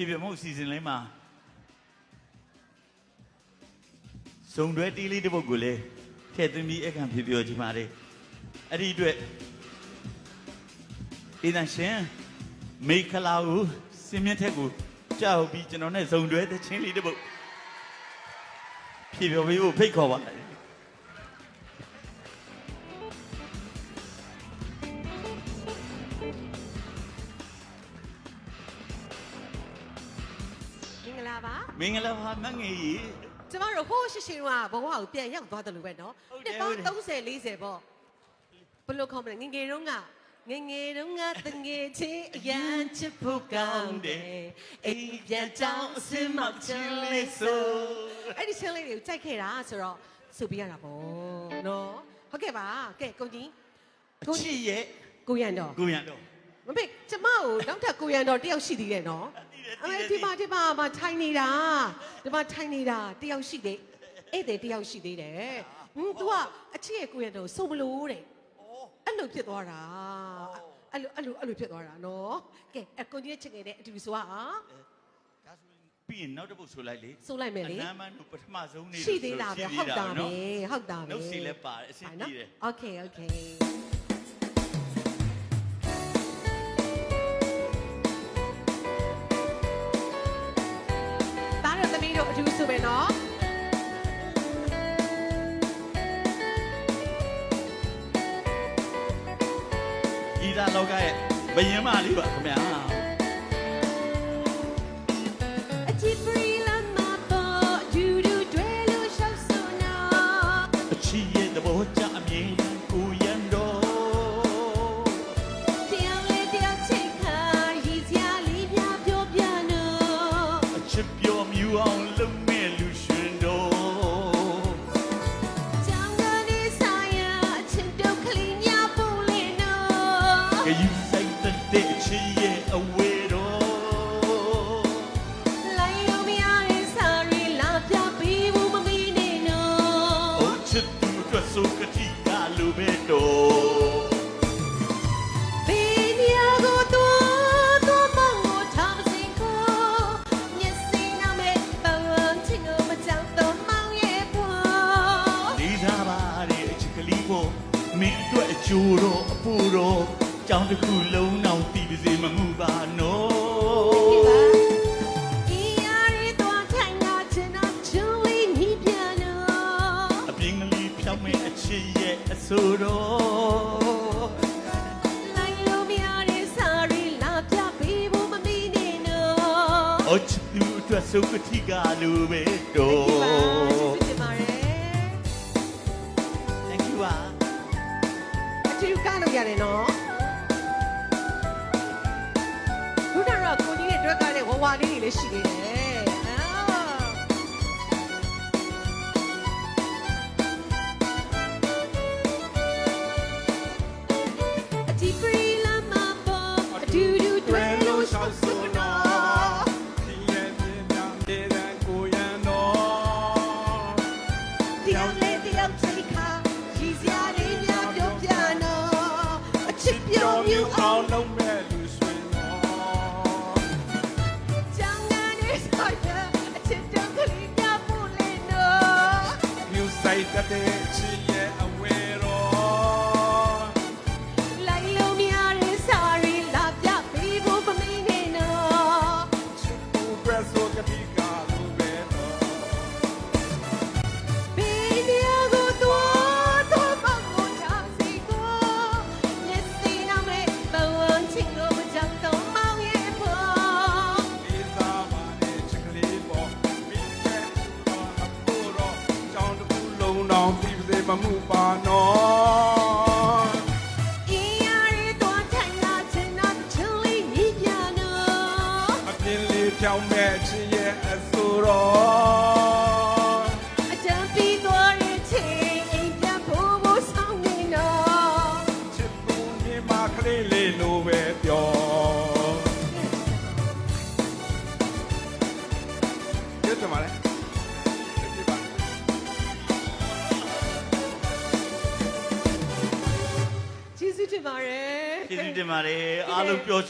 ဖြည်းဖြည်းမဟုတ်စီစဉ်လေးမှာစုံတွဲတီးလေးတစ်ပုဒ်ကိုလည်းထည့်သွင်းပြီးအခန့်ဖြည်းပြောချင်ပါတယ်အဲ့ဒီအတွက်ဒီတန်ရှင်မိခလာကိုစင်မြင့်ထက်ကိုကြောက်ပြီးကျွန်တော်နဲ့စုံတွဲတဲ့ချင်းလေးတစ်ပုဒ်ဖြည်းပြောပြီးဖို့ဖိတ်ခေါ်ပါတယ် မင်္ဂလာပါမငယ်ကြီး ကျမတို့ဟိုးရှိရှိကဘဝကိုပြန်ရောက်သွားတယ်လို့ပဲเนาะ ဟုတ်တယ် ပေါ ဟု င်း တ်တယ် 30 40ပေါ့ဘယ်လိုခေါ်မလဲငယ်ငယ်တုန်းကငယ်ငယ်တုန်းကတငယ်ချင်းအရန်ချစ်ဖို့ကောင်းတယ်အိမ်ပြန်ကြောင်းအစင်မောက်ချင်လေးဆိုအဲ့ဒီချင်းလေးတွေကိုကြိုက်ခဲ့တာဆိုတော့ဆိုပြရတာပေါ့เนาะဟုတ်ကဲ့ပါကဲကိုကြီး ကိုချစ်ရဲ့ ကိုရန်တော့ ကိုရန်တော့ မမေကျမကိုနောက်ထပ်ကိုရန်တော်တယောက်ရှိသေးတယ်နော် သိတယ် သိတယ် ဒီမှာဒီမှာမထိုင်နေတာဒီမှာထိုင်နေတာတယောက်ရှိသေးဧည့်သည်တယောက်ရှိသေးတယ်ဟွန်း तू ကအချစ်ရဲ့ကိုရန်တော်စုံမလို့တဲ့အဲ့လိုဖြစ်သွားတာအဲ့လိုအဲ့လိုအဲ့လိုဖြစ်သွားတာနော်ကဲအကွန်ကြီးချစ်ခဲ့တဲ့အတူဆိုอ่ะ ဒါဆိုရင်ပြီးရင်နောက်တစ်ပုတ်ဆိုလိုက်လေ ဆိုလိုက်မယ်လေ အနမ်းမန်းတို့ပထမဆုံးနေ ရှိသေးတာပဲဟုတ်တာပဲ နော် ဟုတ်တာပဲ နှုတ်စီလည်းပါတယ်အဆင်ပြေတယ် โอเคโอเค တို့အထူးဆိုပဲနော်ဤသာလောကရဲ့ဘယင်းမလေးပါခင်ဗျာ တစ်ခုလုံး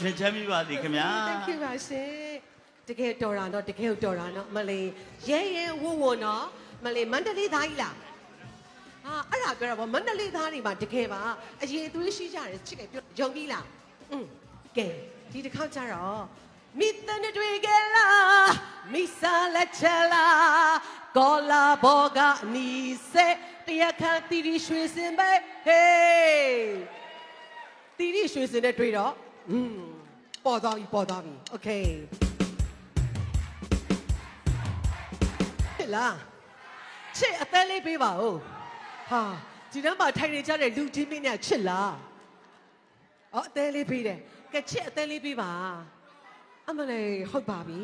ရွှင်ချမ်းမြေ့ပါစေခင်ဗျာ Thank you ပါရှင် တကယ်တော်တာနော်တကယ်တော်တာနော်မလေးရဲရဲဝုံဝုံနော်မလေးမန္တလေးသားကြီးလားဟာအဲ့ဒါပြောတာဗောမန္တလေးသားတွေမှာတကယ်ပါအရေးသွေးရှိကြတယ်ချစ်ကပြောယုံပြီလားอืมကဲဒီတစ်ခေါက်ကျတော့မိတန်တွေကြလားမိဆာလက်ချက်လားကောလာဘောကအနီစေတရားခံတီတီရွှေစင်ပဲဟေး တီရီရွှေစင်နဲ့တွေ့တော့อืม ပေါ်သွားပြီပေါ်သွားပြီโอเคဟဲ့လားချစ်အသက်လေးပေးပါဦးဟာဒီထဲမှာထိုင်နေကြတဲ့လူကြီးမင်းနဲ့ချစ်လားအော်အသက်လေးပေးတယ်ကဲချစ်အသက်လေးပေးပါအမလေးဟုတ်ပါပြီ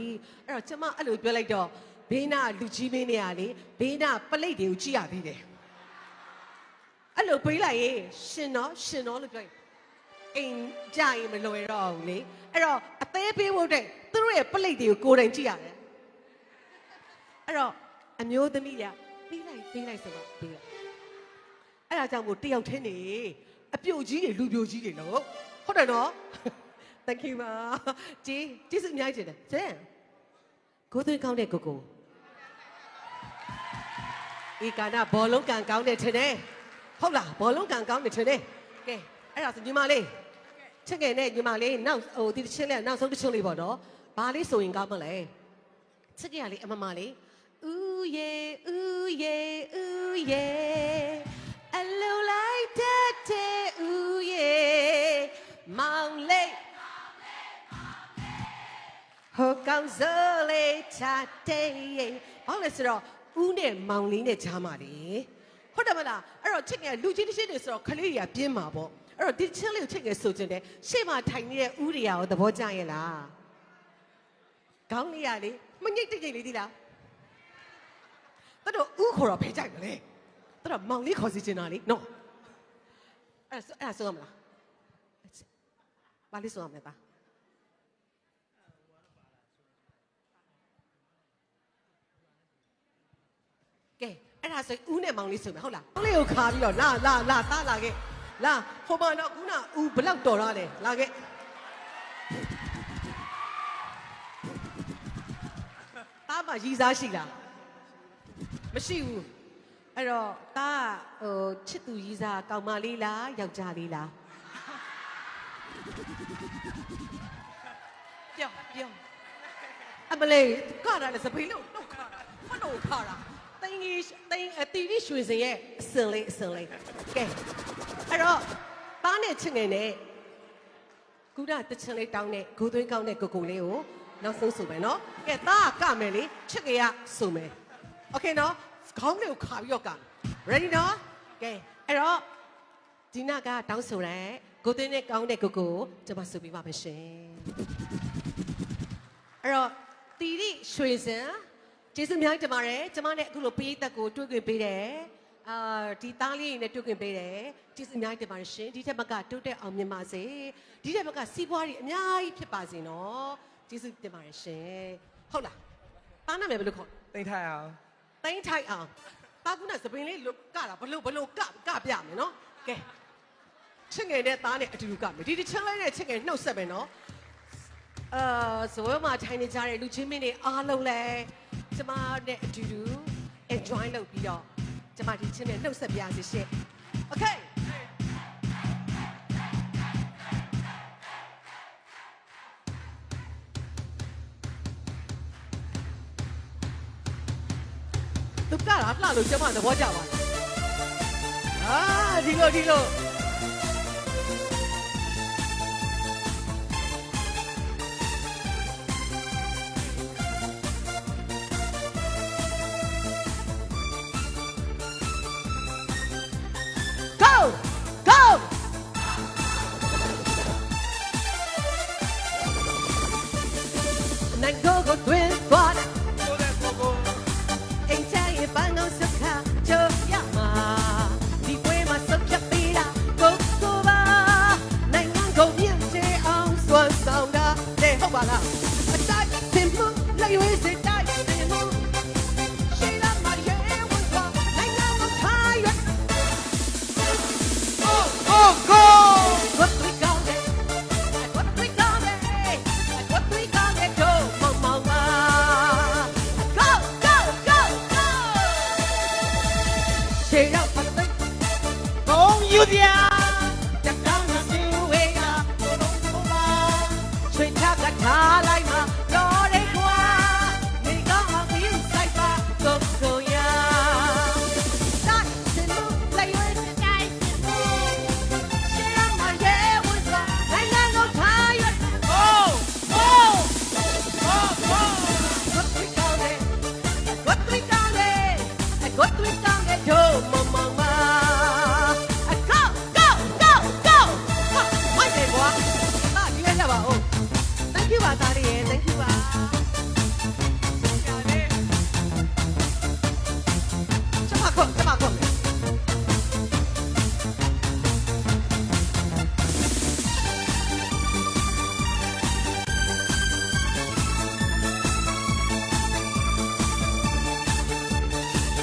အဲ့တော့ကျမအဲ့လိုပြောလိုက်တော့ဘေးနာလူကြီးမင်းတွေကလေဘေးနာပလိတ်တွေကိုကြည့်ရသေးတယ်အဲ့လိုပေးလိုက်ရင်ရှင်တော့ရှင်တော့လို့ပြောရင် အိမ်ကြရင်မလွယ်တော့ဘူးလေအဲ့တော့အသေးပေးဖို့တဲ့သူတို့ရဲ့ပလိတ်တွေကိုကိုယ်တိုင်ကြည့်ရတယ်အဲ့တော့အမျိုးသမီးတွေကပြီးလိုက်ပြီးလိုက်ဆိုတော့ပြီးလိုက်အဲ့ဒါကြောင့်မို့တယောက်ထင်းနေအပြုတ်ကြီးတွေလူပြိုကြီးတွေလို့ဟုတ်တယ်နော် Thank you ပါជីကျေးဇူးအများကြီးတင်တယ်ကျန်ကိုသွင်းကောင်းတဲ့ကိုကိုဤကာနာဘောလုံးကန်ကောင်းတဲ့ထင်တယ်ဟုတ်လားဘောလုံးကန်ကောင်းတဲ့ထင်တယ်ကဲအဲ့ဒါဆိုညီမလေး ချက်ငယ်နဲ့ညီမလေးနောက်ဟိုဒီတစ်ချင်းလေးကနောက်ဆုံးတစ်ချင်းလေးပေါ့နော်ဘာလေးဆိုရင်ကောင်းမလဲချက်ငယ်ကလေးအမမလေးဦးယေဦးယေဦးယေအလိုလိုက်တဲ့တဲ့ဦးယေမောင်လေးဟိုကောင်စိုးလေးချတဲ့ဘာလဲဆိုတော့ဦးနဲ့မောင်လေးနဲ့ဂျားမာလေဟုတ်တယ်မလားအဲ့တော့ချက်ငယ်လူကြီးတစ်ချင်းတွေဆိုတော့ခလေးတွေကပြင်းမှာပေါ့ အဲ့တော့ဒီချင်းလေးကိုချိန်ငယ်ဆိုချင်တယ်ရှေ့မှာထိုင်နေတဲ့ဥရိယာကိုသဘောကျရဲ့လားခေါင်းလေးရလေမညိတ်တိတ်တိတ်လေးဒီလားတော်တော်ဥခေါ်တော့ဖဲကြိုက်မလဲတော်တော်မောင်လေးခေါ်စီချင်တာလေနော်အဲ့ဒါအဲ့ဒါဆိုရမလားဘာလေးဆိုရမလဲပါကဲအဲ့ဒါဆိုဦးနဲ့မောင်လေးဆိုမယ်ဟုတ်လားမောင်လေးကိုခါပြီးတော့လာလာလာသားလာခဲ့ လာဟိုမှာတော့ခုနဦးဘလောက်တော်ရလဲလာခဲ့သားမရီစားရှိလားမရှိဘူးအဲ့တော့သားကဟိုချစ်သူရီစားကောင်မလေးလားယောက်ျားလေးလားပြောပြောအမလေးခါတာလေစပိန်လို့တော့ခါတာမတော့ခါတာတင်းကြီးတင်းအတီရီရွှေစင်ရဲ့အစင်လေးအစင်လေးကဲ အဲ့တော့ပါးနဲ့ချစ်ငယ်နဲ့ကုဒတချင်လေးတောင်းတဲ့ဂိုးသွင်းကောင်းတဲ့ကိုကိုလေးကိုနောက်ဆုံးဆိုမယ်နော်ကဲသားကကမယ်လေချစ်ငယ်ကဆိုမယ်โอเคနော်ခေါင်းလေးကိုခါပြီးတော့က ready နော်ကဲအဲ့တော့ဒီနာကတောင်းဆိုရဲဂိုးသွင်းနဲ့ကောင်းတဲ့ကိုကိုကိုကျွန်မဆိုပြပါမယ်ရှင် အဲ့တော့တီရီရွှေစံကျေးဇူးအများကြီးတင်ပါတယ်ကျမနဲ့အခုလိုပေးသက်ကိုတွေ့ခွင့်ပေးတယ် အာဒီသားလေးတွေနဲ့တွေ့ခွင့်ပေးတယ်ကျေးဇူးအများကြီးတင်ပါတယ်ရှင်ဒီထက်မကတိုးတက်အောင်မြင်ပါစေဒီထက်မကစီးပွားရေးအများကြီးဖြစ်ပါစေနော်ကျေးဇူးတင်ပါတယ်ရှင်ဟုတ်လားသားနာမည်ဘယ်လိုခေါ်တိတ်ထိုင်အောင်တိုင်းထိုက်အောင်တာကုနဲ့စပင်လေးလုတ်ကတာဘလို့ဘလို့ကကပြမယ်နော်ကဲချစ်ငယ်နဲ့သားနဲ့အတူတူကမယ်ဒီတစ်ချက်လေးနဲ့ချစ်ငယ်နှုတ်ဆက်မယ်နော်အာဇဝဲမှာထိုင်နေကြတဲ့လူချင်းမင်းတွေအားလုံးလဲကျမနဲ့အတူတူ enjoy လုပ်ပြီးတော့ ကျမဒီချင်းနဲ့နှုတ်ဆက်ပြရစီရှင့် Okay သူကတာလှလို့ကျမသဘောကျပါလားအာဒီလိုဒီလို ပြာ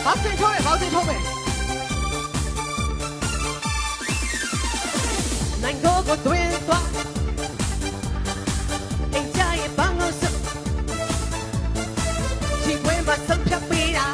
ဘောက်စင်ထိုးမယ်ဘောက်စင်ထိုးမယ်။နိုင်ကိုကိုတွင်သွားအင်ကြရဲ့ဘန်းလို့စချီခွေးမဆုံးဖြတ်ပေးတာ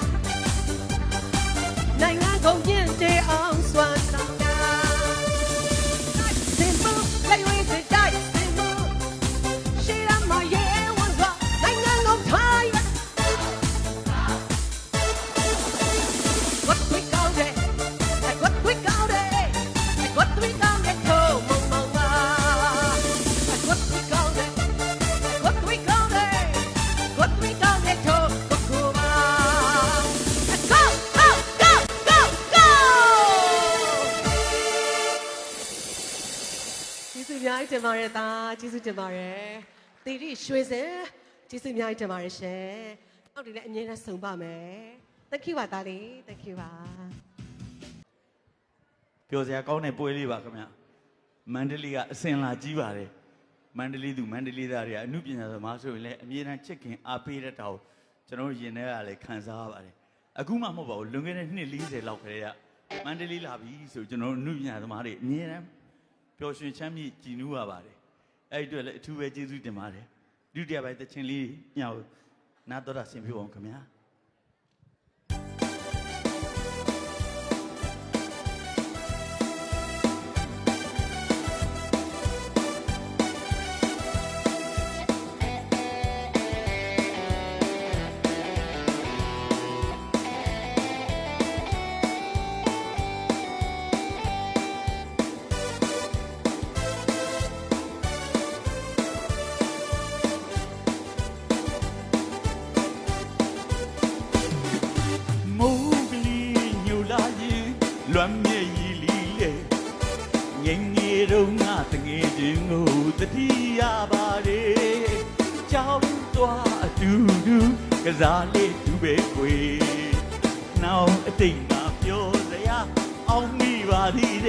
တင်ပါတယ်သားကျေးဇူးတင်ပါတယ်တီရီရွှေစင်ကျေးဇူးအများကြီးတင်ပါတယ်ရှင်အောက်ဒီလည်းအမြဲတမ်းဆုံပါမယ် Thank you ပါသားလေး Thank you ပါပျော်စရာကောင်းတဲ့ပွဲလေးပါခင်ဗျမန္တလေးကအစင်လာကြီးပါတယ်မန္တလေးသူမန္တလေးသားတွေကအမှုပညာသမားဆိုရင်လည်းအမြဲတမ်းချစ်ခင်အားပေးတတ်တာကိုကျွန်တော်တို့ရင်ထဲကလည်းခံစားရပါတယ်အခုမှမဟုတ်ပါဘူးလွန်ခဲ့တဲ့နှစ်40လောက်ခရေကမန္တလေးလာပြီဆိုကျွန်တော်တို့အမှုပညာသမားတွေအမြဲတမ်း ပျော်ရွှင်ချမ်းမြေ့ကြည်နူးရပါတယ်အဲ့ဒီအတွက်လည်းအထူးပဲကျေးဇူးတင်ပါတယ်ဒုတိယပိုင်းတခြင်းလေးညောင်နာတော်တာဆင်ပြပါအောင်ခင်ဗျာ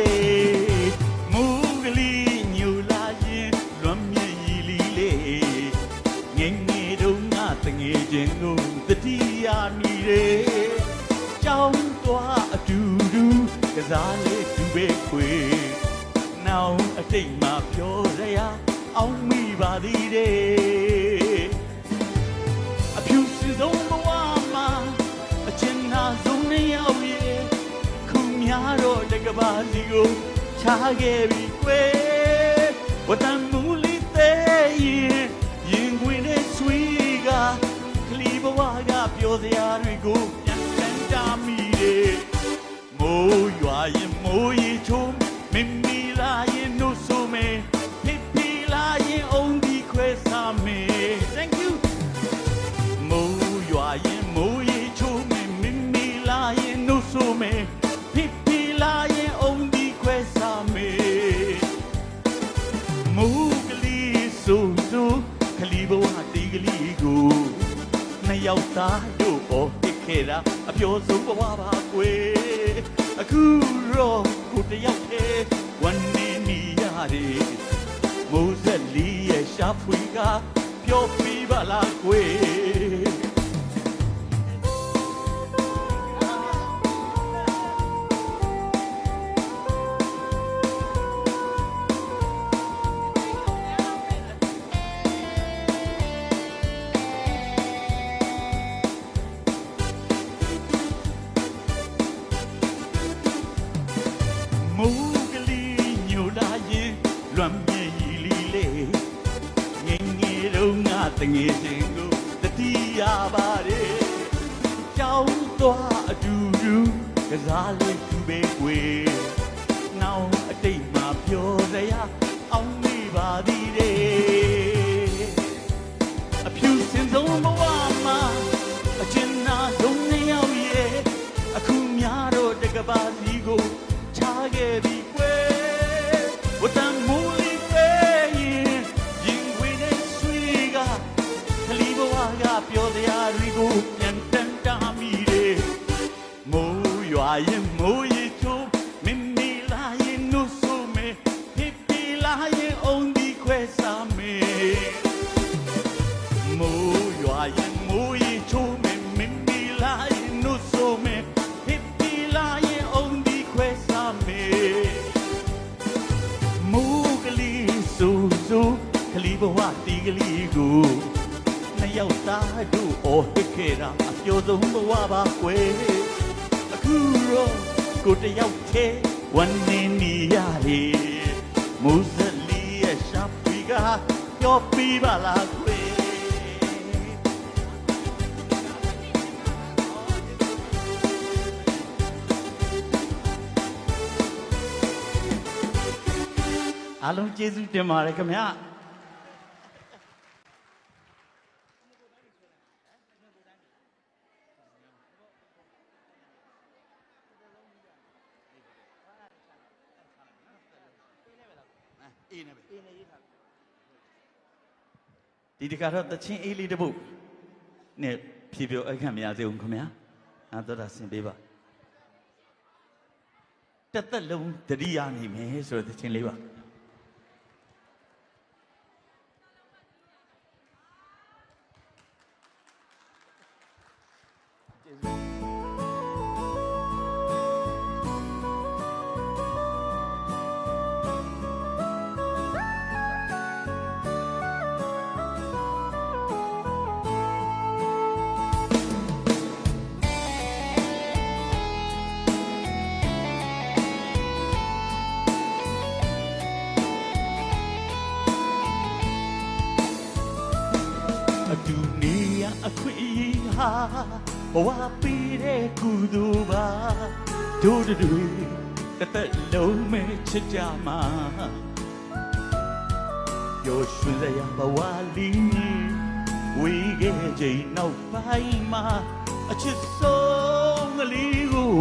ပါသေးတယ်မိုးကလေးညိုလာရင်လွမ်းမြေရည်လီလေငယ်ငယ်တုန်းကတငယ်ချင်းကိုတတိယမိတယ်ကြောင်းသွားအတူတူကစားလေးသူပဲခွေနောင်အတိတ်မှာပြောရရအောင်မိပါသေးတ ကဘာစီကိုချခဲ့ပြီကွယ်ဝတ္တမူလီတဲ့ရင်ရင်ခွင်နဲ့ဆွေးကကလီဘဝကပြောစရာတွေကိုပြန်ပြန်ကြမိတယ်မိုးရွာရင်မိုးရီချုံမင်းမီလာရင် သားတို့ပေါ်ဟစ်ခဲ့တာအပြောဆုံးဘဝပါကွယ်အခုတော့ကိုတယောက်တည်းဝန်နေနေရတယ်မိုးဆက်လီရဲ့ရှာဖွေကပြောပြပါလားကွယ် တငယ်ချင်းကိုတတိယပါတယ်ကြောင်းသွားအတူတူကစားလေးသူပဲကွယ် ခဲ့တာအပျော်ဆုံးဘဝပါကွယ်အခုတော့ကိုတစ်ယောက်တည်းဝန်နေနေရတယ်မိုးစလီရဲ့ရှာပီကပြောပြပါလားကွယ်အားလုံးကျေးဇူးတင်ပါတယ်ခင်ဗျာ အေးနေပဲအေးနေရေးထားဒီတခါတော့တချင်းအေးလေးတစ်ပုတ်နဲ့ဖြေပြောအခန့်မရစေဘူးခင်ဗျာအာတော်တာဆင်ပေးပါတစ်သက်လုံးတတိယနေမယ်ဆိုတဲ့တချင်းလေးပါ ဟာဘဝပေးတဲ့ကုသိုလ်ပါတို့တွေတစ်သက်လုံးမဲ့ချစ်ကြမှာရောရွှင်စရာဘဝလီဝေးခဲ့ချိန်နောက်ပိုင်းမှာအချစ်ဆုံးကလေးကို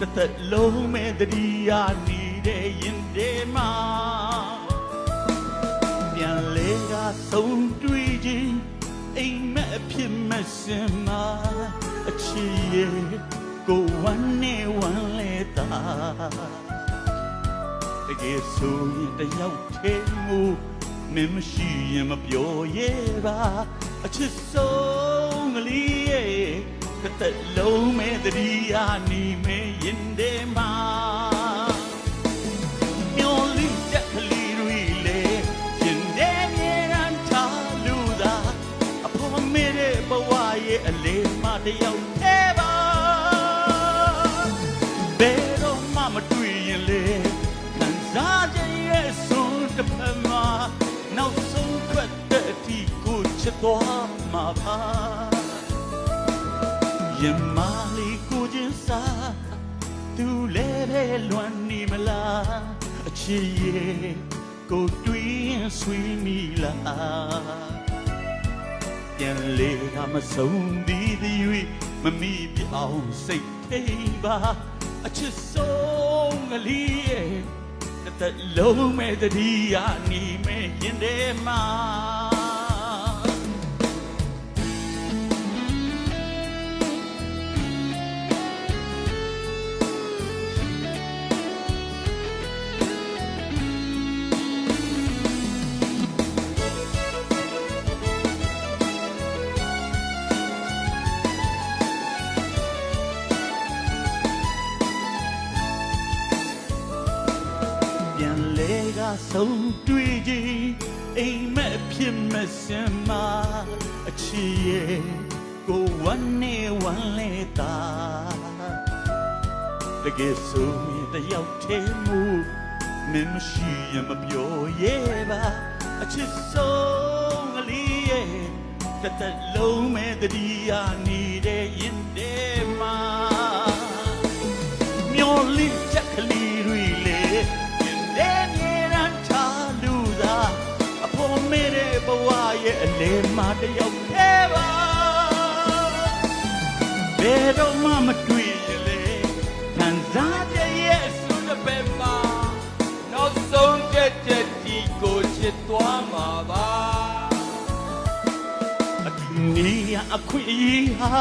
တစ်သက်လုံးမဲ့တတိယနေတဲ့ရင်ထဲမှာပြန်လေကဆုံးတွေ့ခြင်း အိမ်မက်အဖြစ်မစင်မာအချီရဲ့ကိုဝမ်းနေဝမ်းလေတာတကယ်ဆိုရင်တယောက်တည်းမူမင်းမရှိရင်မပြောရဲပါအချစ်ဆုံးကလေးရဲ့တစ်သက်လုံးမဲ့တတိယနီမဲ့ရင်ထဲမှာမျော တစ်ယောက်သေးပါဘယ်တော့မှမတွေ့ရင်လေခံစားခြင်းရဲ့ဆုံးတစ်ဖက်မှာနောက်ဆုံးခွက်တဲ့အထိကိုချစ်သွားမှာပါယမလီကိုချင်းစားသူလည်းပဲလွမ်းနေမလားအချစ်ရဲ့ကိုတွင်းဆွေးမိလား ပြန်လေကမဆုံးသည်သည်၍မမိပြောင်းစိတ်ထိန်ပါအချစ်ဆုံးကလေးရဲ့တစ်သက်လုံးမဲ့တတိယနေမဲ့ရင်ထဲမှာ စ်မစင်မာအချီရဲ့ကိုဝမ်းနေဝမ်းလေတာတကယ်ဆိုရင်တယောက်တည်းမူမင်းမရှိရင်မပြောရဲပါအချစ်ဆုံးကလေးရဲ့တစ်သက်လုံးမဲ့တတိယနေတဲ့ရင်ထဲ ရဲ့အလေမှာတယောက်သေးပါဘယ်တော့မှမတွေ့ရင်လေခံစားကြရဲ့ဆိုတဲ့ဘက်မှာနောက်ဆုံးချက်ချက်ကြီးကိုချစ်သွားမှာပါအတူနေရအခွင့်အရေးဟာ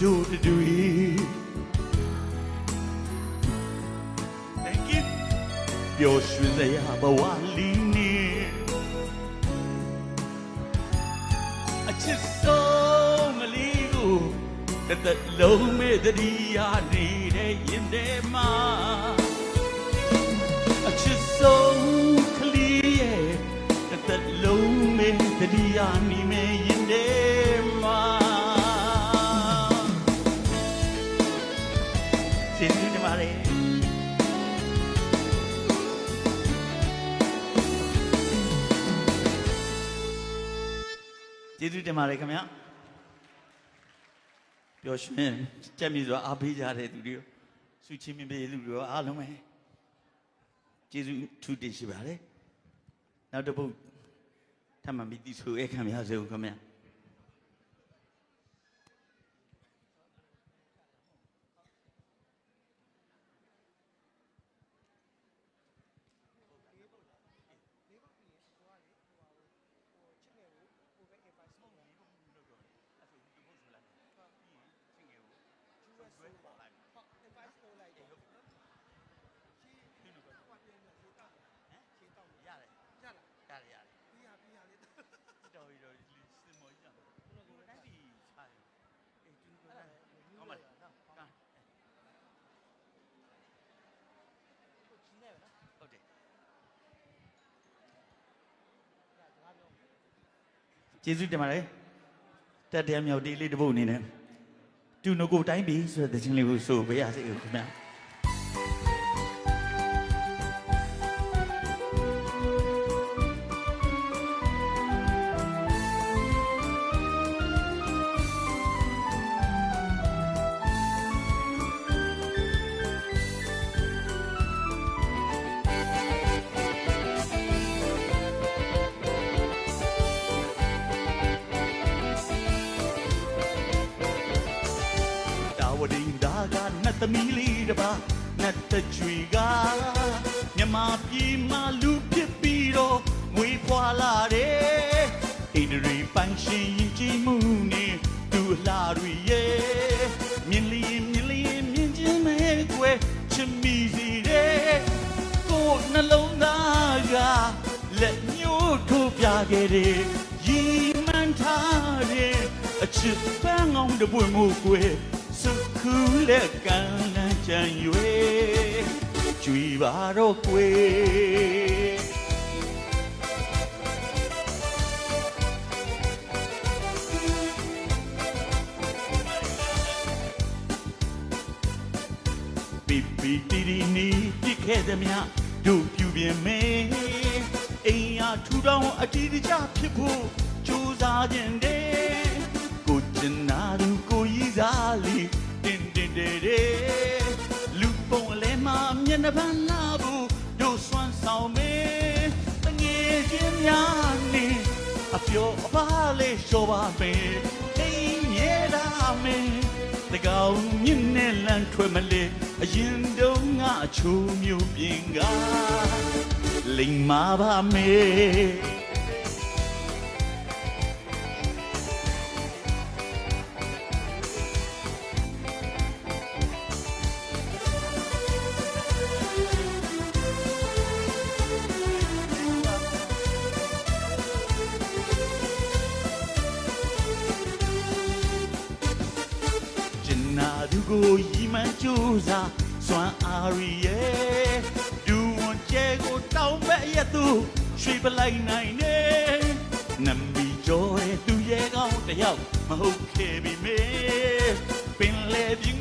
ဒူဒူ ပျော်ရွှင်စရာဘဝလီနေအချစ်ဆုံးမလီကိုတစ်သက်လုံးမဲ့တတိယနေတဲ့ရင်ထဲမှာအချစ်ဆုံးကလေးရဲ့တစ်သက်လုံးမဲ့တတိယနီမဲ့ရ ကျေးဇူးတင်ပါတယ်ခင်ဗျာပျော်ရွှင်ကြက်မြည်စွာအားပေးကြတဲ့သူတွေရောစုချင်းမြင်ပေးလူတွေရောအားလုံးပဲကျေးဇူးထူးတင်ရှိပါတယ်နောက်တစ်ပုတ်ထပ်မံပြီးတည်ဆိုရခံရစေဦးခင်ဗျာ ရတယ်ရတယ်ရတယ်ပြီးရပြီးရလေးတော်ရီတော်ရီစင်မောကြီးရတယ်ကိုတိုင်းပြီးဆိုင်အေးသူကကောင်းပါလေကောင်းဟုတ်တယ် ကျေးဇူးတင်ပါတယ်တက်တရားမြောက်ဒီလေးတစ်ပုတ်အနေနဲ့တူနကိုတိုင်းပြီးဆိုတဲ့သချင်းလေးကိုဆိုပေးရစေခင်ဗျာ လက်ညှိုးထိုးပြခဲ့တယ်ရီမှန်ထားတယ်အချစ်ပန်းအောင်တပွင့်မှုကွယ်စုခုလက်ကမ်းလန်းချမ်း၍ကြွေပါတော့ကွယ်ပီပီတီတီနီပြစ်ခဲ့သည်များတို့ပြူပြင်းမဲ အိမ်ယာထူထောင်အတီးတကြဖြစ်ဖို့ကြိုးစားခြင်းတဲ့ကိုကျင်နာသူကိုကြီးစားလီတင်းတင်းတဲတဲလူပုံအလဲမှာမျက်နှာပန်းလာဘူးတို့ဆွမ်းဆောင်မဲတငယ်ချင်းများနေအပျော်အပါလေးလျှော်ပါမယ်အိမ်မြဲတာမယ်တကောင်မြင့်နဲ့လမ်းထွက်မလဲအရင်တုန်းကအချိုးမျိုးပြင်က လိမ်မာပါမေ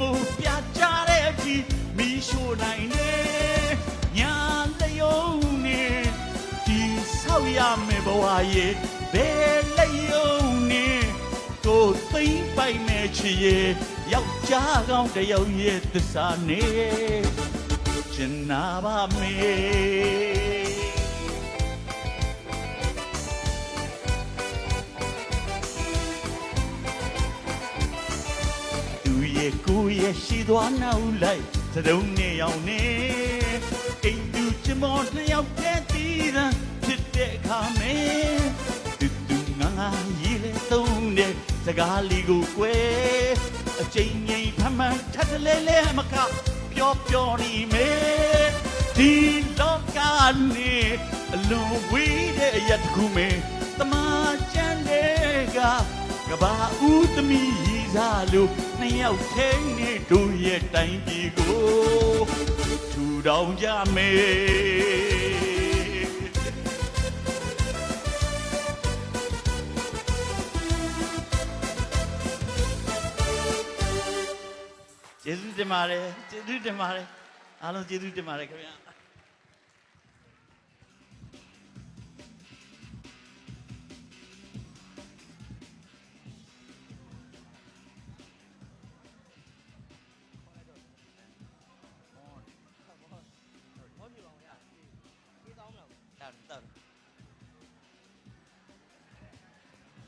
ပြင်းကိုပြကြတဲ့အဖြစ်မီးရှို့နိုင်နေညာလျုံနေဒီဆောက်က်ရမယ်ဘဝရဲ့ဘယ်လက်ယုံနဲ့ကိုယ်သိမ့်ပိုင်မဲ့ချစ်ရဲ့ယောက်ျားကောင်းတစ်ယောက်ရဲ့သစ္စာနဲ့ကျင်နာပါမေးသူ ရဲ့ကိုယ်ရဲ့ရှိသွားနောက်လိုက်သတုံးနဲ့ရောင်နေအိမ်သူချမောနှစ်ယောက်တည်းတည်ရန်ဖြစ်တဲ့အခါမဲသူသူငါငါရေးလေသုံးတဲ့စကားလေးကိုကွယ်အချိန်ငိမ်ဖမှန်ထပ်တလဲလဲမကပျော်ပျော်နေမဲဒီလောကနဲ့အလုံးဝေးတဲ့ရက်တစ်ခုမဲတမချမ်းတဲ့က ကဘာဦးသမီးရီစားလို့နှစ်ယောက်ထဲနေတို့ရဲ့တိုင်းပြည်ကိုထူထောင်ကြမယ်ကျေးဇူးတင်ပါတယ်ကျေးဇူးတင်ပါတယ်အားလုံးကျေးဇူးတင်ပါတယ်ခင်ဗျာ